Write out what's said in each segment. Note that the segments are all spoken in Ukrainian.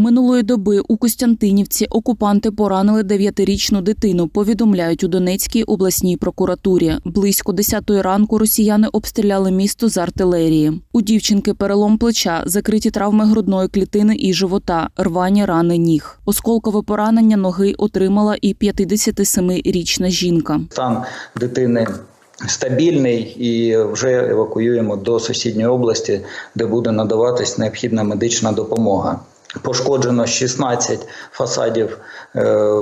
Минулої доби у Костянтинівці окупанти поранили дев'ятирічну дитину. Повідомляють у Донецькій обласній прокуратурі. Близько 10 ранку росіяни обстріляли місто з артилерії. У дівчинки перелом плеча, закриті травми грудної клітини і живота, рвані рани ніг. Осколкове поранення ноги отримала і 57-річна жінка. Стан дитини стабільний і вже евакуюємо до сусідньої області, де буде надаватись необхідна медична допомога. Пошкоджено 16 фасадів е,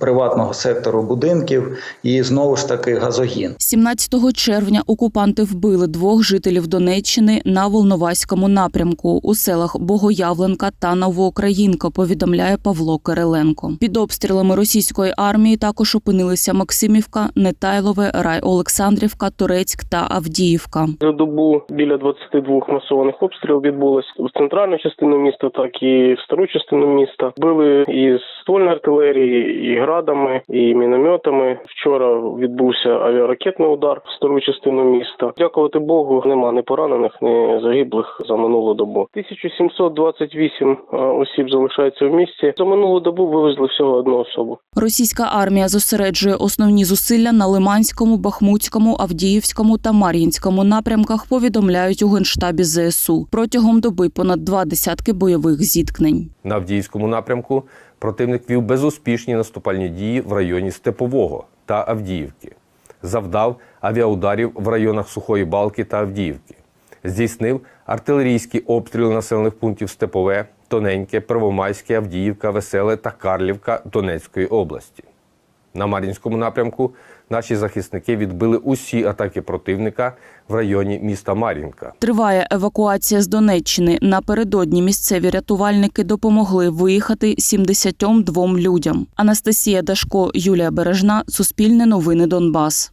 приватного сектору будинків і знову ж таки газогін. 17 червня окупанти вбили двох жителів Донеччини на Волноваському напрямку у селах Богоявленка та Новоукраїнка, повідомляє Павло Кириленко. Під обстрілами російської армії також опинилися Максимівка, Нетайлове, Рай-Олександрівка, Турецьк та Авдіївка. За добу біля 22 масованих обстрілів відбулось в центральну частину міста, так і в стару частину міста. Били і з ствольної артилерії, і градами, і мінометами. Вчора відбувся авіаракетний удар в стару частину міста. Дякувати Богу, нема ні поранених, ні загиблих за минулу добу. 1728 е, осіб залишається в місті. За минулу добу вивезли всього одну особу. Російська армія зосереджує основні зусилля на Лиманському, Бахмутському, Авдіївському та Мар'їнському напрямках. Повідомляють у генштабі ЗСУ. Протягом доби понад два десятки бойових зіткнень. На Авдіївському напрямку противник вів безуспішні наступальні дії в районі Степового та Авдіївки, завдав авіаударів в районах Сухої Балки та Авдіївки, здійснив артилерійські обстріли населених пунктів Степове, Тоненьке, Первомайське, Авдіївка, Веселе та Карлівка Донецької області. На Мар'їнському напрямку наші захисники відбили усі атаки противника в районі міста Мар'їнка. Триває евакуація з Донеччини. Напередодні місцеві рятувальники допомогли виїхати 72 людям. Анастасія Дашко, Юлія Бережна, Суспільне новини Донбас.